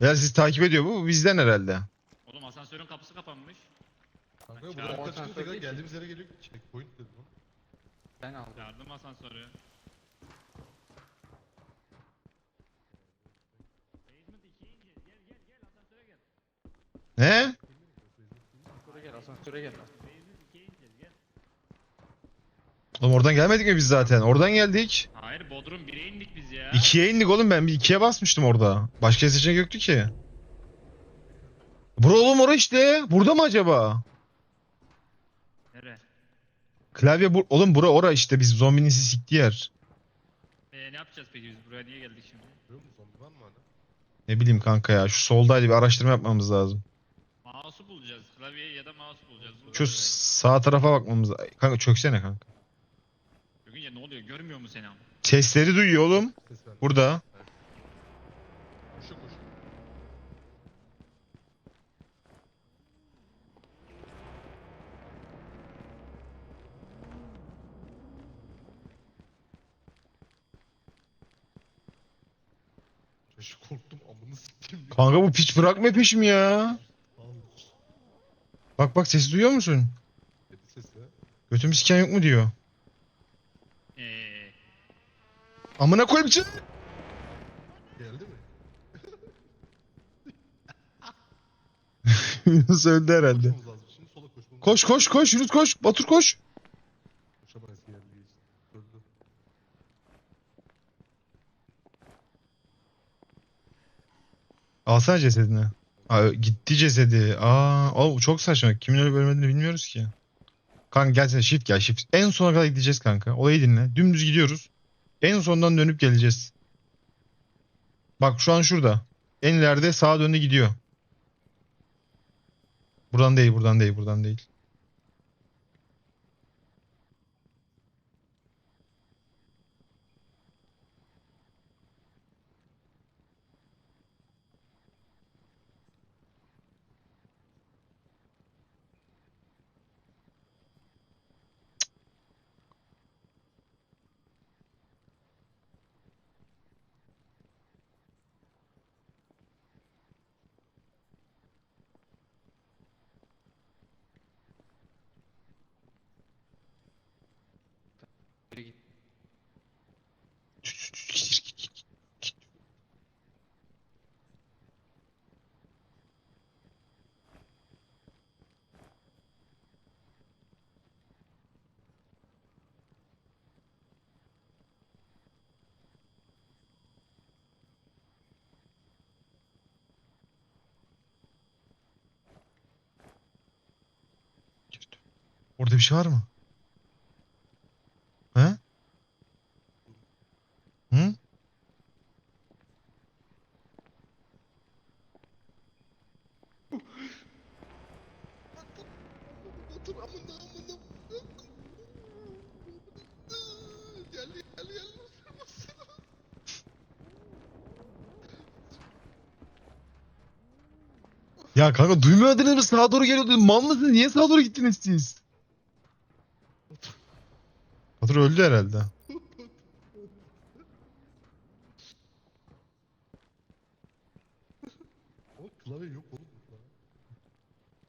Eğer sizi takip ediyor bu bizden herhalde. Oğlum asansörün kapısı kapanmış. Kanka Çağır. buraya arka Asansör çıkınca değil ki. geldiğimiz yere geliyor. Checkpoint dedim lan. Ben aldım. Yardım asansörü. Basement 2'ye ineceğiz. Gel gel gel asansöre gel. Ne? Asansöre gel asansöre gel. Basement 2'ye ineceğiz gel. Oğlum oradan gelmedik mi biz zaten? Oradan geldik. Hayır Bodrum 1'e indik ya. İkiye indik oğlum ben bir ikiye basmıştım orada. Başka seçenek yoktu ki. Bura oğlum ora işte. Burada mı acaba? Nere? Klavye bu oğlum bura ora işte biz zombinin siktiği yer. Ee, ne yapacağız peki biz buraya niye geldik şimdi? Görüyor musun? Zombi var mı hala? Ne bileyim kanka ya şu soldaydı bir araştırma yapmamız lazım. Mouse'u bulacağız. Klavyeyi ya da mouse bulacağız. Burada Şu sağ tarafa bakmamız Kanka çöksene kanka. Görünce ne oluyor? Görmüyor mu seni ama? Sesleri duyuyor oğlum. Burada. Şu korktum amını siktim. Kanka bu piç bırakma peşimi ya. Bak bak sesi duyuyor musun? Dedi ses ya. Götümü siken yok mu diyor. Eee. Amına koyayım çık. Geldi mi? Öldü herhalde. Koş koş koş Yunus koş. Batur koş. Alsana cesedini. Aa, gitti cesedi. Aa, o çok saçma. Kimin ölüp ölmediğini bilmiyoruz ki. Kanka gelsene shift gel shift. En sona kadar gideceğiz kanka. Olayı dinle. Dümdüz gidiyoruz. En sondan dönüp geleceğiz. Bak şu an şurada. En ileride sağa döndü gidiyor. Buradan değil, buradan değil, buradan değil. Biri git. Orada bir şey var mı? He? Hı? Ya kanka duymadınız mı? Sağa doğru geliyordu. Mal mısınız? Niye sağa doğru gittiniz siz? Batur öldü herhalde. Klavye.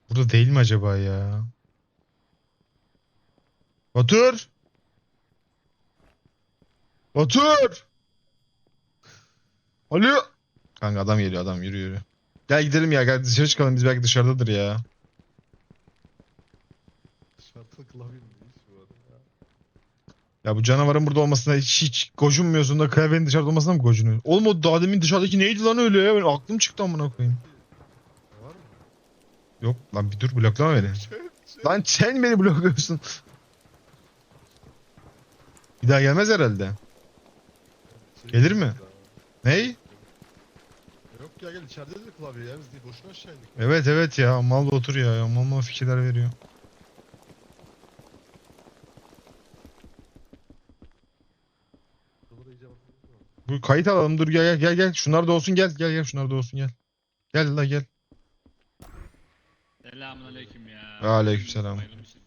Burada değil mi acaba ya? Batur! Batur! Alo! Kanka adam geliyor adam yürü yürü. Gel gidelim ya gel dışarı çıkalım biz belki dışarıdadır ya. Dışarıda var ya? Ya bu canavarın burada olmasına hiç, hiç gocunmuyorsun da klavyenin dışarıda olmasına mı gocunuyorsun? Oğlum o daha demin dışarıdaki neydi lan öyle ya? Benim aklım çıktı amına koyayım. Var mı? Yok lan bir dur bloklama beni. Lan sen beni blokluyorsun. Bir daha gelmez herhalde. Gelir mi? Ney? Yok ya gel içeride de klavye ya biz değil boşuna aşağı indik. Evet evet ya mal da otur ya. Mal mal fikirler veriyor. Şuralara iyice bakmamız lazım. Bu kayıt alalım dur gel gel gel gel. Şunlar da olsun gel gel gel şunlar da olsun gel. Gel la gel. Selamun aleyküm ya. Aleykümselam. Bayılmışım.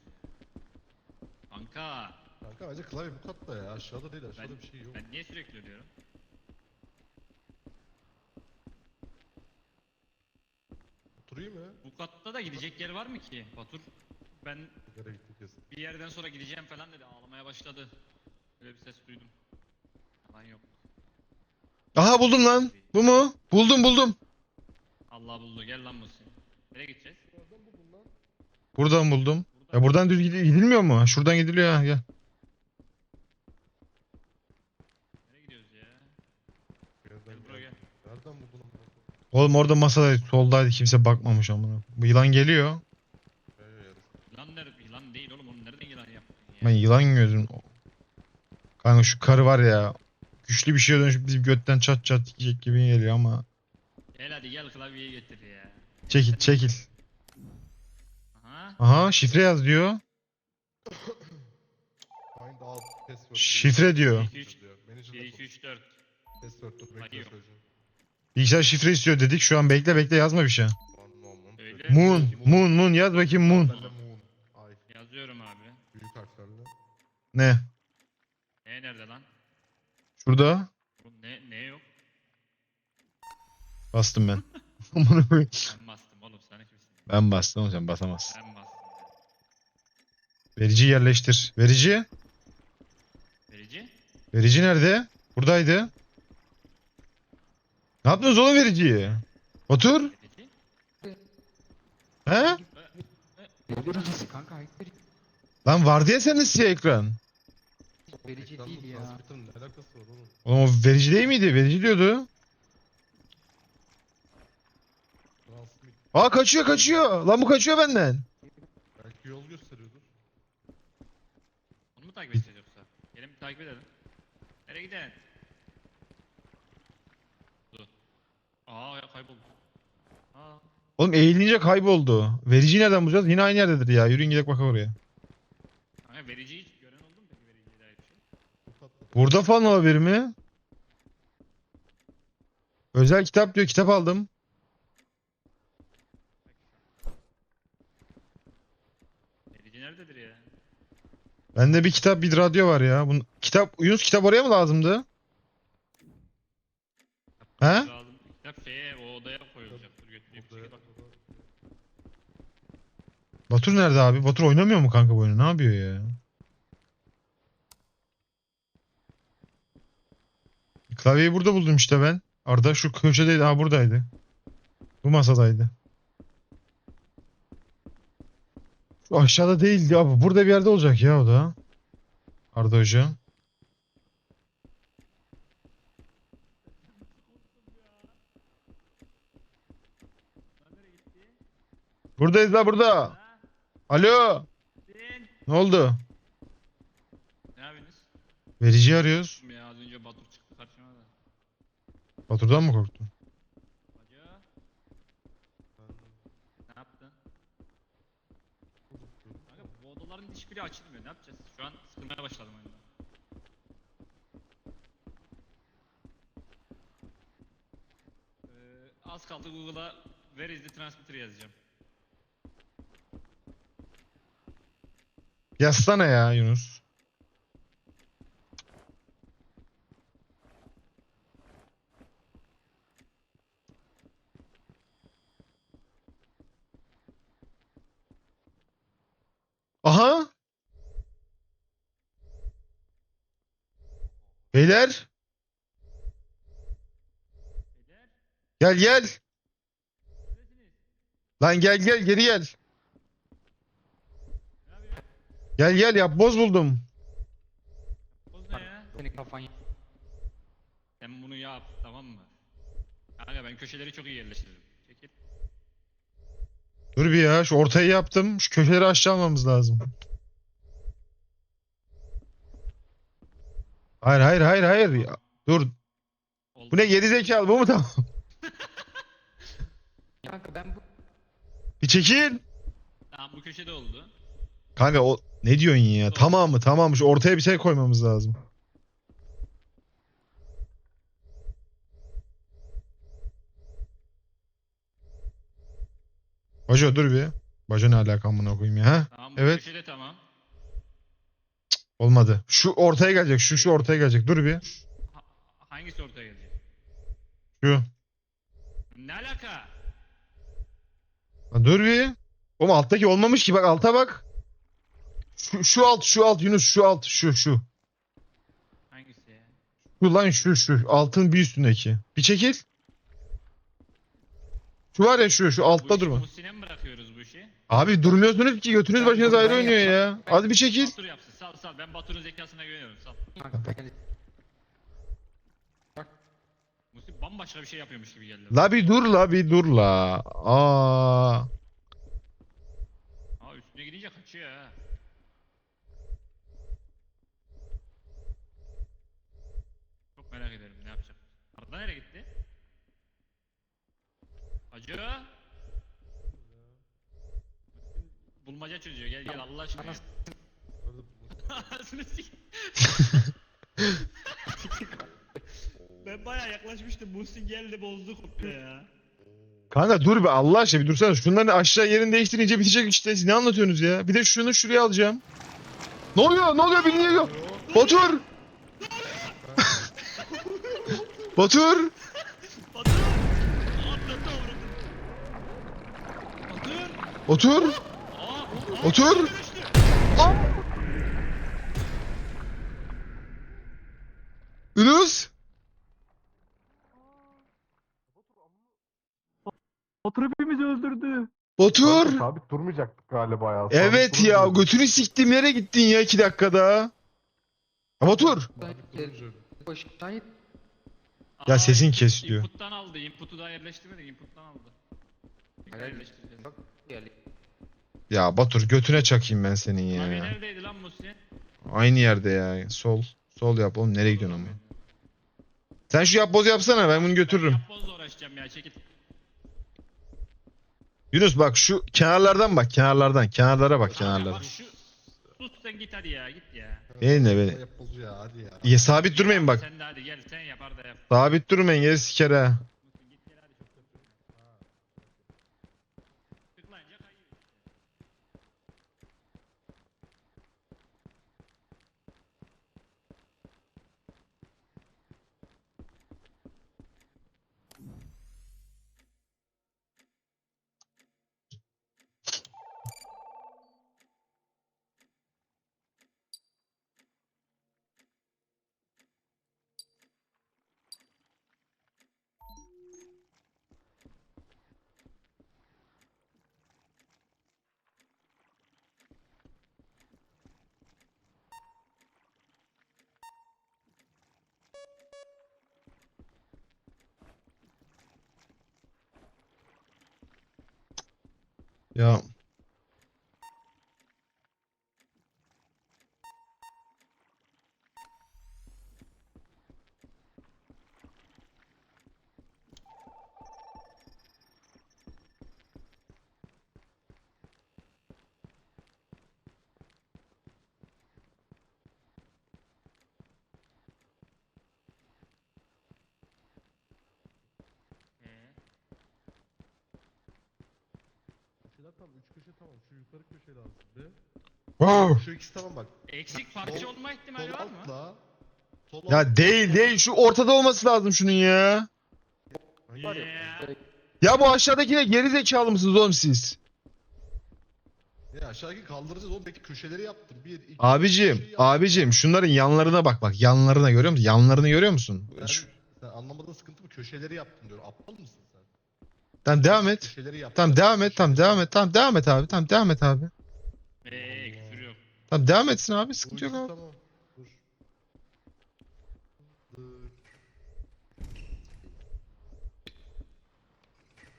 Kanka Kanka bence klavye bu katta ya aşağıda değil aşağıda bir şey yok. ben niye sürekli ölüyorum? Oturayım ya. Bu katta da gidecek yer var mı ki? Batur ben gittik kesin. bir yerden sonra gideceğim falan dedi. Ağlamaya başladı. Böyle bir ses duydum. Yalan yok. Aha buldum lan. Bu mu? Buldum buldum. Allah buldu. Gel lan Musi. Nereye gideceğiz? Buradan buldum. Ya buradan düz gidi- gidilmiyor mu? Şuradan gidiliyor ha gel. Nereye gidiyoruz ya? Gel buraya gel. Nereden buldun? Oğlum orada masadaydı soldaydı kimse bakmamış amına. Bu yılan geliyor. Nereye? Yılan nerede? Yılan değil oğlum. Onu nereden yılan yaptın Ben ya? yılan gözüm. Kanka şu karı var ya. Güçlü bir şeye dönüşüp bizim götten çat çat yiyecek gibi geliyor ama. Gel hadi gel klavyeyi getir ya. Çekil çekil. Aha. Aha şifre yaz diyor. Find out password. Şifre diyor. İki, üç. diyor. Manager'la 1, 2, konuş. 3, 4. Password dur bekle Hayır. söyleyeceğim. Bilgisayar şifre istiyor dedik. Şu an bekle bekle yazma bir şey. Öyle. Moon. Moon. Moon. Yaz bakayım Moon. Ay. Yazıyorum abi. Büyük harflerle. Ne? Ne nerede lan? Şurada. Bu ne ne yok? Bastım ben. Amına koyayım. Ben bastım oğlum sen kimsin? ben bastım oğlum sen basamazsın. Ben bastım. Verici yerleştir. Verici? Verici? Verici nerede? Buradaydı. Ne yaptınız oğlum vericiyi? Otur. Verici? He? Ne vericisi kanka ayıp verici. Lan vardı ya senin siyah ekran. Verici Ekranla değil ya. transmitter'ın ne alakası var oğlum? Oğlum o verici değil miydi? Verici diyordu. Transmit. Aa kaçıyor kaçıyor. Lan bu kaçıyor benden. Belki yol gösteriyordur. Onu mu takip edeceğiz yoksa? Gelin bir takip edelim. Nereye? Dur. Aa ya kayboldu. Aa. Oğlum eğilince kayboldu. Vericiyi nereden bulacağız? Yine aynı yerdedir ya. Yürüyün gidelim bakalım oraya. Kanka vericiyi hiç gören oldu mu peki vericiye dair bir şey? Bu katta. Burada falan olabilir mi? Özel kitap diyor. Kitap aldım. Verici nerededir ya? Bende bir kitap bir radyo var ya. Bun kitap Yunus kitap oraya mı lazımdı? He? Lazım. Kitap şeye o odaya koyulacak. Dur götüreyim. Batur nerede abi? Batur oynamıyor mu kanka bu oyunu? Ne yapıyor ya? Klavyeyi burada buldum işte ben. Arda şu köşedeydi. Ha buradaydı. Bu masadaydı. Şu aşağıda değildi abi. Burada bir yerde olacak ya o da. Arda Hoca. Buradayız la burada. Alo. Ne oldu? Ne yapıyorsunuz? Verici arıyoruz. Ya az önce Batur da. Batur'dan mı korktun? Hacı. Ne yaptın? Kanka bu odaların hiçbiri açılmıyor. Ne yapacağız? Şu an sıkılmaya başladım oyunda. Ee, az kaldı Google'a Where is the transmitter yazacağım. Yazsana ya Yunus. Aha. Beyler Beyler, gel gel. Lan gel gel geri gel. Gel gel yap boz buldum. Boz ne ya? Senin kafan y- Sen bunu yap, tamam mı? Kanka ben köşeleri çok iyi yerleştiririm. Çekil. Dur bir ya şu ortayı yaptım. Şu köşeleri aşağı almamız lazım. Hayır hayır hayır hayır. Ya, dur. Oldu. Bu ne geri zekalı bu mu tamam? Kanka ben bu Bir çekil. Tamam bu köşede oldu. Kanka o ne diyorsun ya? Tamam mı? Tamam şu ortaya bir şey koymamız lazım. Baco dur bir. Baco ne alaka amına koyayım ya? ha? Tamam bu Evet. köşede tamam. Olmadı. Şu ortaya gelecek. Şu şu ortaya gelecek. Dur bir. Ha- hangisi ortaya gelecek? Şu. Ne alaka? Ha, dur bir. Oğlum alttaki olmamış ki bak alta bak. Şu, şu alt şu alt Yunus şu alt şu şu. Hangisi ya? Şu lan şu şu altın bir üstündeki. Bir çekil. Şu var ya şu şu Bu altta durma. Muhsin'e mi bırakıyoruz bu işi? Abi durmuyorsunuz ki götünüz başınız ayrı oynuyor ya. Hadi bir çekil. Batur yapsın. Sal sal. Ben Batur'un zekasına güveniyorum. Sal. Kanka ben Muhsin bambaşka bir şey yapıyormuş gibi geldi. La bir dur la bir dur la. Aa. Aa üstüne gidince kaçıyor ha. Çok merak ederim ne yapacak. Arda nereye gitti? Hacı. Bulmaca çözüyor. Gel gel Allah aşkına. Anasını sik. ben bayağı yaklaşmıştım. Muhsin geldi bozdu kopya ya. Kanka dur be Allah aşkına bir dursana. Şunların aşağı yerini değiştirince bitecek işte. Siz ne anlatıyorsunuz ya? Bir de şunu şuraya alacağım. Ne oluyor? Ne oluyor? Bilmiyorum. Batur! Batur! Batur! Atladı. Batur! Otur! Aa, aa, Otur! düştü. Yunus! Batur hepimizi Batur! Sabit durmayacaktık galiba ya. Sabit Evet ya götünü siktiğim yere gittin ya iki dakikada. Boş şahit Ya sesin kesiliyor. Input'tan aldı. Input'u daha yerleştirmedik. Input'tan aldı. Yerleştireceğiz. Ya Batur götüne çakayım ben senin ya. neredeydi lan Muhsin? Aynı yerde ya. Sol. Sol yap oğlum nereye gidiyorsun ama? Sen şu yapboz yapsana ben bunu götürürüm. Yapbozla uğraşacağım ya çekil. Yunus bak şu kenarlardan bak kenarlardan. Kenarlara bak kenarlara. Bak şu. Sus sen git hadi ya git ya. Beni de beni. Yap bozu ya hadi ya. Ya sabit durmayın bak. Sen de hadi gel sen yap Arda yap. Sabit durmayın geri siker ha. Muhsin git gel hadi çok kötü. Tıklayınca kayıyor. Ya Ee, Tamam. Üç köşe tamam. Şu yukarı köşe lazım be. Wow. Şu ikisi tamam bak. eksik parça olma ihtimali var mı? altla. Sol Ya alt- değil değil şu ortada olması lazım şunun ya. Yeah. Ya bu aşağıdakine geri zekalı mısınız oğlum siz? Ya aşağıdaki kaldıracağız oğlum. Belki köşeleri yaptım. Bir, iki, Abicim, köşeyi yaptım. abicim şunların yanlarına bak bak. Yanlarına görüyor musun? Yanlarını görüyor musun? Sen, Şu- sen anlamadığın sıkıntı mı? Köşeleri yaptım diyorum. Aptal mısın sen? Tamam devam et. Tamam devam et. Tamam devam et. Tamam devam et abi. Tamam devam et abi. Eee küfür yok. Tamam devam etsin abi. Sıkıntı yok abi. Tamam. Dur. Dur.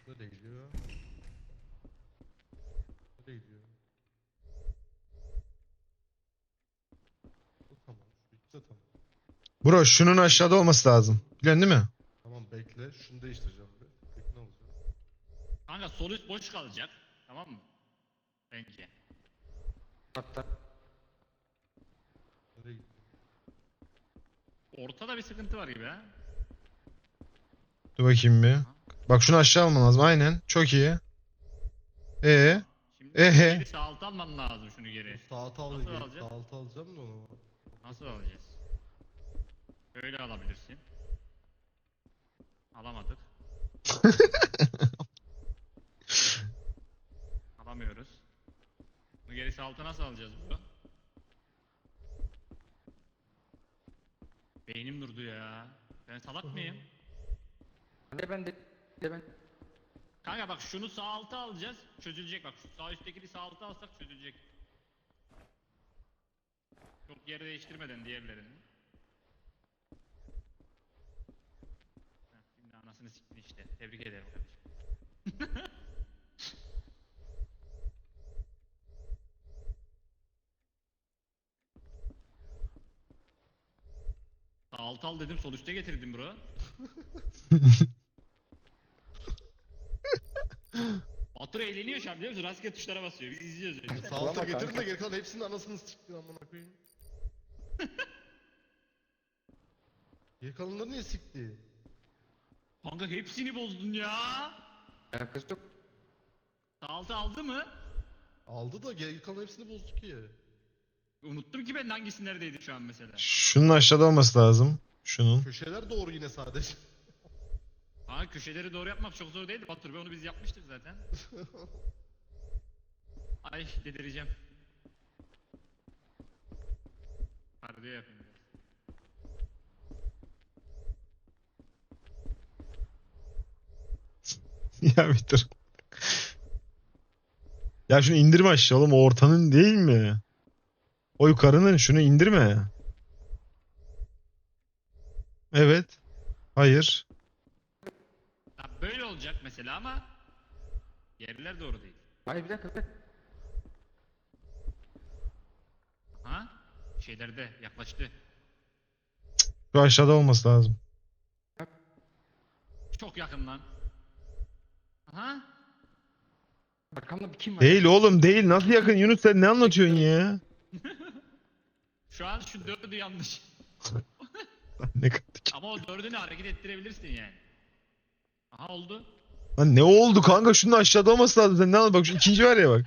Böyle gidiyor. Böyle gidiyor. Bu tamam. Şu ikisi de tamam. Bro şunun aşağıda olması lazım. Biliyorsun değil mi? Tamam bekle. Şunu değiştireceğim. bir. Bekle ne olacak? Kanka sol üst boş kalacak. Tamam mı? Bence. Hatta Nereye gitti? Ortada bir sıkıntı var gibi ha. Dur bakayım bir. Bak şunu aşağı alman lazım. Aynen. Çok iyi. Ee, Şimdi Ehe. geri sağ alta alman lazım şunu geri. Saat Nasıl gel- alacağız? saat alacağım da onu. Nasıl alacağız? Öyle alabilirsin. Alamadık. S6 nasıl alacağız bro? Beynim durdu ya. Ben salak mıyım? Ne ben de de ben. Kanka bak şunu sağ alta alacağız. Çözülecek bak. Şu sağ üsttekini sağ alta alsak çözülecek. Çok yer değiştirmeden diğerlerini. Heh, Şimdi anasını siktin işte. Tebrik ederim kardeşim. Alta al dedim üste getirdim bro. Batur eğleniyor şu an biliyor musun? Rastgele tuşlara basıyor. Biz izliyoruz öyle. Sağ alta getirdin de geri kalan hepsinin anasını siktin amına koyayım. Geri kalanları niye sikti? Kanka hepsini bozdun ya. Alakası yok. Altı aldı mı? Aldı da geri kalan hepsini bozdu ki. Unuttum ki ben hangisi neredeydi şu an mesela. Şunun aşağıda olması lazım. Şunun. Köşeler doğru yine sadece. Ha köşeleri doğru yapmak çok zor değildi Batur Bey onu biz yapmıştık zaten. Ay delireceğim. Kardiyo yapayım biraz. ya bir dur. Ya şunu indirme aşağı oğlum. O ortanın değil mi? O yukarının şunu indirme. Evet. Hayır. Ha, böyle olacak mesela ama yerler doğru değil. Hayır bir dakika bir dakika. Ha? Şeylerde yaklaştı. Şu aşağıda olması lazım. Çok yakın lan. Aha. Arkamda bir kim var? Değil oğlum değil. Nasıl yakın Yunus sen ne anlatıyorsun ya? Şu an şu dördü yanlış. ne kattık. Ama o dördünü hareket ettirebilirsin yani. Aha oldu. Lan ne oldu kanka? Şunun aşağıda olması lazım. Sen ne anladın? Bak şu ikinci var ya bak.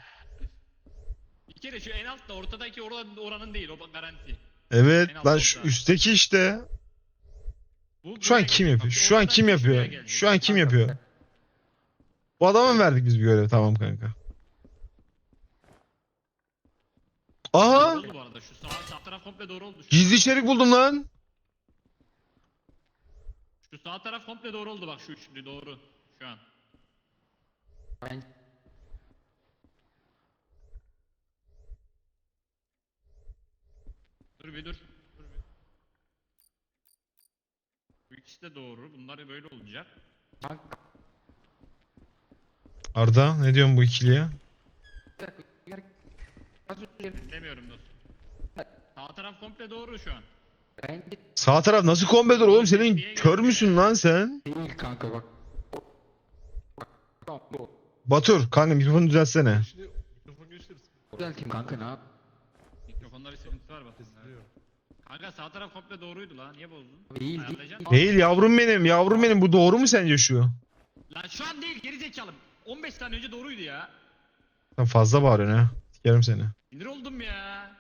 Bir kere şu en altta ortadaki oranın, oranın değil o garanti. Evet En lan şu olsa. üstteki işte. Bu Şu an kim yapıyor? Bak, Şu an oradan kim şuraya yapıyor? Şu an kim yapıyor? Bu adama mı verdik biz bir görev? Tamam kanka. Aha! Oldu bu arada. Şu sağ, komple doğru oldu. Şu, Gizli içerik buldum lan. şu sağ taraf komple doğru oldu bak şu üçlü doğru. Şu an. Ben Dur bir dur. Dur bir. Bu ikisi de doğru. Bunlar böyle olacak. kanka Arda ne diyorsun bu ikiliye? Az önce Demiyorum dostum. Sağ taraf komple doğru şu an. ben Sağ taraf nasıl kombedir oğlum senin kör müsün lan sen? değil kanka bak. Bak, Tamam bu. Batur kanka mikrofonu düzeltsene. Şimdi mikrofon gösteririz. Düzelteyim kanka ne yap? Mikrofonda bir sıkıntı var bak. Kanka sağ taraf komple doğruydu lan. Niye bozdun? Değil değil. Ayarlayacaksın. Değil yavrum benim yavrum benim bu doğru mu sence şu? Lan şu an değil geri zekalı. 15 saniye önce doğruydu ya. Sen fazla bağırıyorsun ha. Sikerim seni. Sinir oldum ya.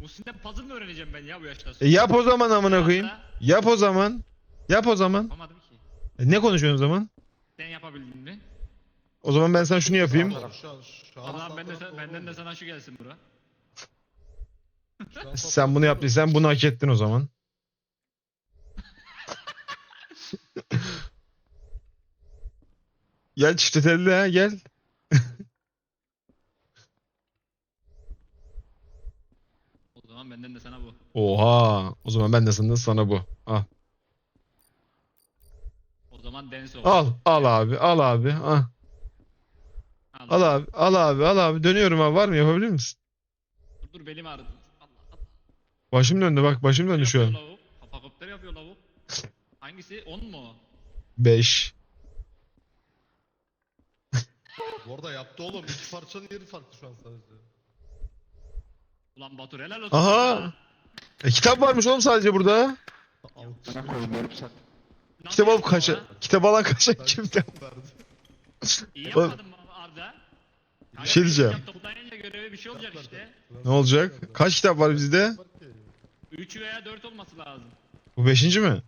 Muhsin'den puzzle mı öğreneceğim ben ya bu yaştan E yap o zaman amına koyayım. Yap o zaman. Yap o zaman. Yapamadım ki. E ne konuşuyorsun o zaman? Sen yapabildin mi? O zaman ben sana şunu yapayım. Şu an, şu an zaman sağ ben de, sen- benden de sana şu gelsin bura. Şu an Sen bunu yaptıysan bunu hak ettin o zaman. gel telli ha gel. O zaman benden de sana bu. Oha. O zaman ben de sana, sana bu. Al. O zaman dance Al. Al abi. Al abi. Al. Al abi. Al abi. Al abi. Dönüyorum abi. Var mı? Yapabilir misin? Dur dur belim ağrıdı. Allah Allah. Başım döndü bak. Başım döndü şu an. Papakopter yapıyor lavuk. Hangisi? 10 mu? 5. Bu arada yaptı oğlum. İki parçanın yeri farklı şu an sadece. Ulan Batur helal olsun. Aha. sana. E, kitap varmış oğlum sadece burada. Koyayım yarım saat. Nasıl Kitap alıp yaptın kaça. Kitap alan kaça Ben kimde? kitap verdim. İyi Oğlum. yapmadın mı Arda? Bir şey diyeceğim. Toplayınca görevi bir şey olacak işte. Ne olacak? Kaç kitap var bizde? Var ki. 3 veya 4 olması lazım. Bu beşinci mi?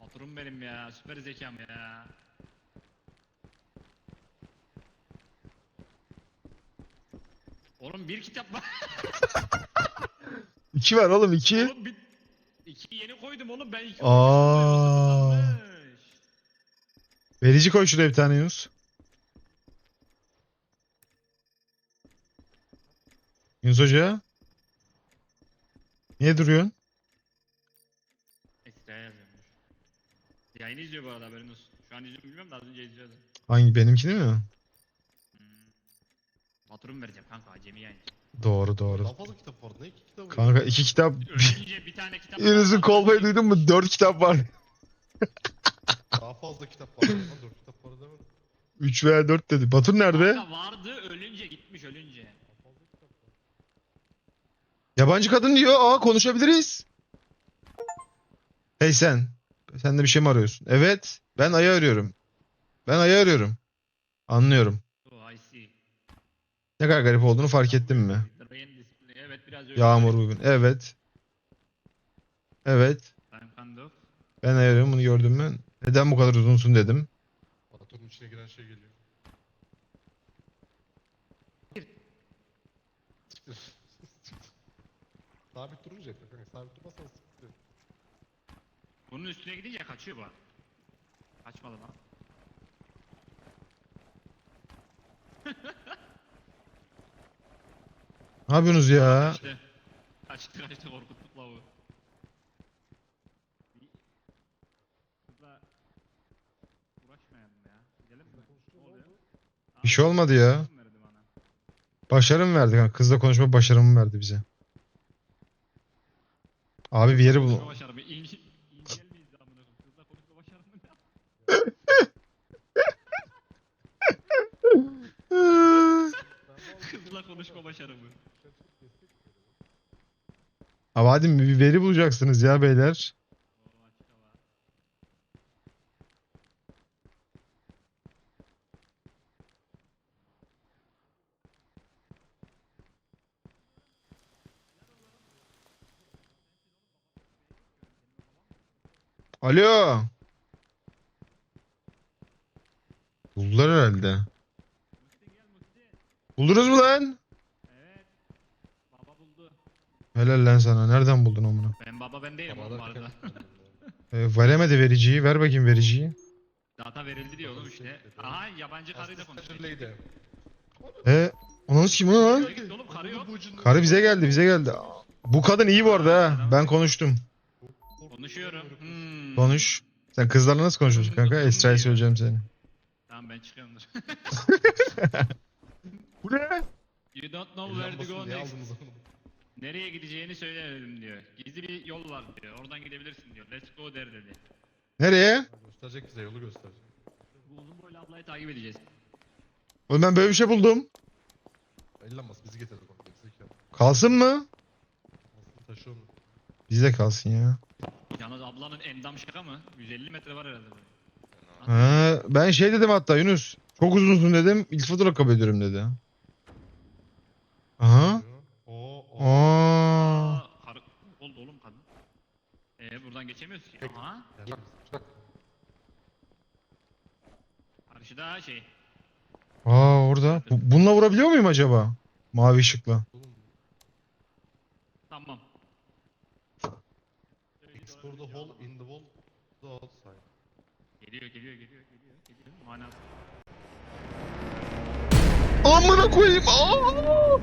Baturum benim ya. Süper zekam ya. Oğlum bir kitap var. İki var oğlum iki. Oğlum bir... İki yeni koydum oğlum ben iki Aa. Verici koy şuraya bir tane Yunus. Yunus Hoca. Niye duruyorsun? Yazıyormuş. Yayını izliyor bu arada haberin olsun. Şu an izliyor mu bilmiyorum da az önce izliyordu. Hangi benimkini mi? Faturamı vereceğim kanka acemi yayın. Doğru doğru. Daha fazla kitap var. Ne iki kitabı? Kanka iki kitap. Ölünce bir tane kitap Yunus'un kolbayı duydun mu? Dört kitap var. Daha fazla kitap var. Lan dört kitap var demedim. Üç veya dört dedi. Batur nerede? Kanka vardı ölünce gitmiş ölünce. Yabancı kadın diyor. Aa konuşabiliriz. Hey sen. Sen de bir şey mi arıyorsun? Evet. Ben ayı arıyorum. Ben ayı arıyorum. Anlıyorum. Ne kadar garip olduğunu fark ettin mi? Display. Evet biraz öyle. Yağmur uygun. Evet. Evet. Time kind of. Ben ayarıyorum bunu gördün mü? Neden bu kadar uzunsun dedim. Atomun içine giren şey geliyor. Sabit durunca yapıyor kanka. Sabit durmazsan sıkıntı. Bunun üstüne gidince kaçıyor bu. Kaçmadı lan. Ne yapıyorsunuz ya? İşte. Kaçtı kaçtı korkuttuk lavuğu. Kızla uğraşmayalım ya. Gidelim mi? Ne oluyor? Bir şey olmadı ya. Başarım verdi bana. Başarım verdi kanka. Kızla konuşma başarımı verdi bize. Abi bir yeri bul. Konuşma başarımı. İn, ingel miyiz ya amına koyayım? Kızla konuşma başarımı ne? Kızla konuşma başarımı. Hadi bir veri bulacaksınız ya beyler. Alo. Buldular herhalde. Buldunuz mu lan? Helal lan sana. Nereden buldun onu? Ben baba ben değilim oğlum bu arada. Ee, veremedi vericiyi. Ver bakayım vericiyi. Data verildi diyor oğlum işte. Aha yabancı karıyla konuşuyor. Lady. E, onun kim lan? Yürü git oğlum karı yok. Karı bize geldi bize geldi. Bu kadın iyi bu arada ha. Ben konuştum. Konuşuyorum. Hmm. Konuş. Sen kızlarla nasıl konuşuyorsun kanka? Esra'ya söyleyeceğim seni. Tamam ben çıkıyorumdur. Bu ne? you don't know where to go next. Nereye gideceğini söylemedim diyor. Gizli bir yol var diyor. Oradan gidebilirsin diyor. Let's go der dedi. Nereye? Gösterecek bize yolu gösterecek. Bu uzun boylu ablayı takip edeceğiz. Oğlum ben böyle bir şey buldum. Ellenmez bizi. Zekalı. Kalsın mı? Aslında taşı onu. Bizde kalsın ya. Yalnız ablanın endam şaka mı? 150 metre var herhalde. böyle. Ha, ben şey dedim hatta Yunus. Çok uzunsun dedim. İltifat olarak kabul ediyorum dedi. Aha. Oo, oo. Aa. Aa, karı... Oldu oğlum kadın. Ee buradan geçemiyoruz ki. Aha. Gel. Çık. Karşıda şey. Aa orada. Bu- bununla vurabiliyor muyum acaba? Mavi ışıkla. Tamam. Explore the hole in the wall. The outside. Geliyor geliyor geliyor geliyor. geliyor. Manası. Amına koyayım. Aa!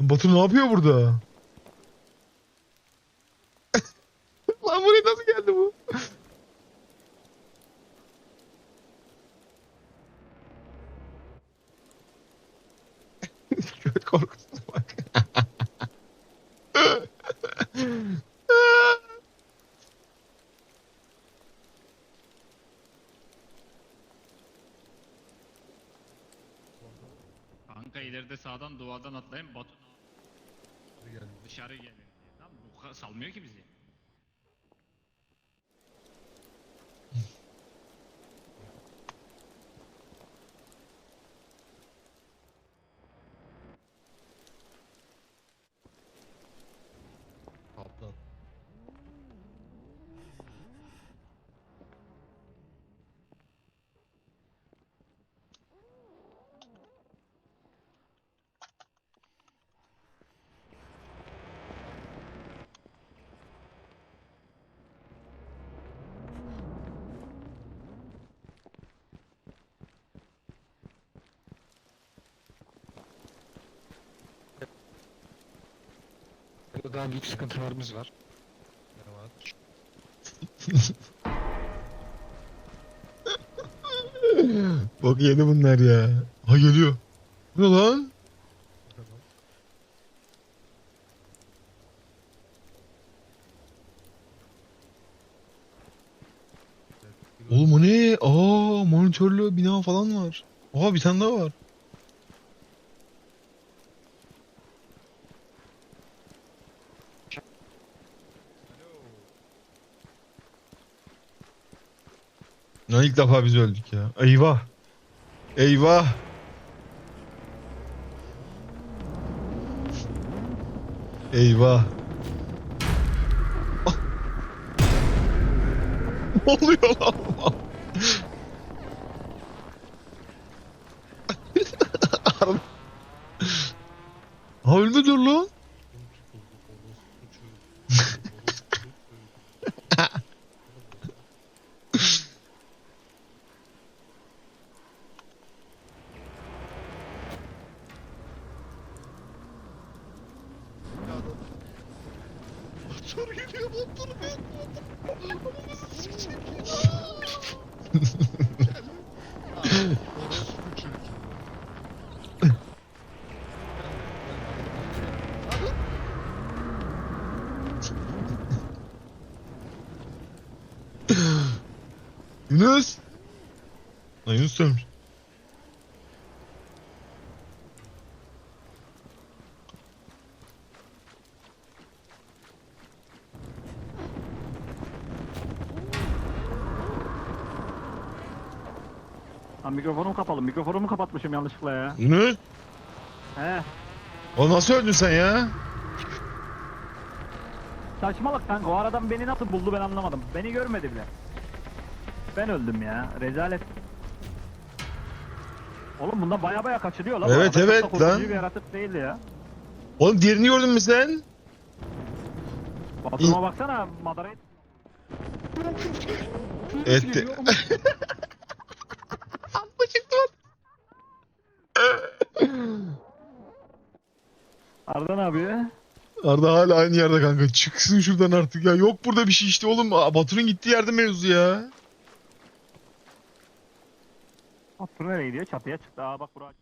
Batu ne yapıyor burada? Lan buraya nasıl geldi bu? Kötü korkusuna bak. Sağdan duvardan atlayın Batu dışarı gelin. Tamam bu salmıyor ki bizi. Burada daha büyük sıkıntılarımız var. Bak yedi bunlar ya. Ha geliyor. Ne lan? Oğlum o ne? Aa monitörlü bina falan var. Oha bir tane daha var. İlk defa biz öldük ya. Eyvah. Eyvah. Eyvah. Ah. ne oluyor lan? Ha ölmedi lan. Motor geliyor motor motor. Orospu çocuk. Yunus. Lan Yunus ölmüş. Lan mikrofonum kapalı. Mikrofonumu kapatmışım yanlışlıkla ya. Yunus. He. O nasıl öldün sen ya? Saçmalık kanka. O aradan beni nasıl buldu ben anlamadım. Beni görmedi bile. Ben öldüm ya. Rezalet. Oğlum bundan baya baya kaçırıyor lan. Evet, arada. Çok da evet korkutucu lan. bir yaratık değildi ya. Oğlum diğerini gördün mü sen? Baturuma baksana. Madarayı Etti. Arda ne yapıyor? Arda hala aynı yerde kanka. Çıksın şuradan artık ya. Yok burada bir şey işte oğlum. Batur'un gittiği yerde mevzu ya. Batur nereye gidiyor? Çatıya çıktı. Aa bak buraya.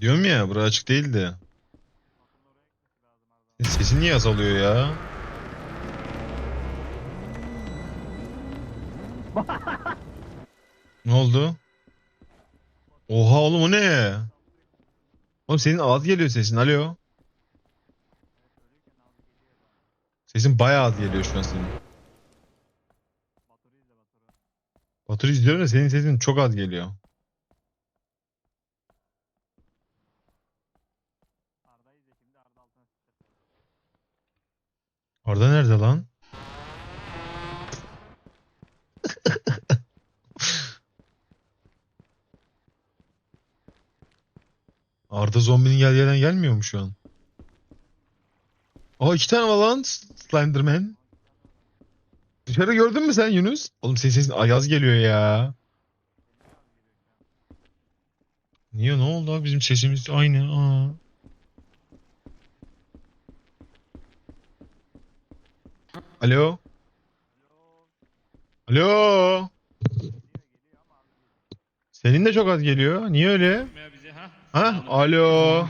Diyorum ya bura açık değildi. Sesin niye azalıyor ya? ne oldu? Oha oğlum o ne? Oğlum senin az geliyor sesin. Alo. Sesin bayağı az geliyor şu an senin. Batur izliyorum da senin sesin çok az geliyor. Arda nerede lan? Arda zombinin gel gelen gelmiyor mu şu an? Aa iki tane var lan Slenderman. Dışarı gördün mü sen Yunus? Oğlum senin sesin ayaz geliyor ya. Niye ne oldu abi bizim sesimiz aynı. Aa. Alo. Alo. Senin de çok az geliyor. Niye öyle? Ha? Alo.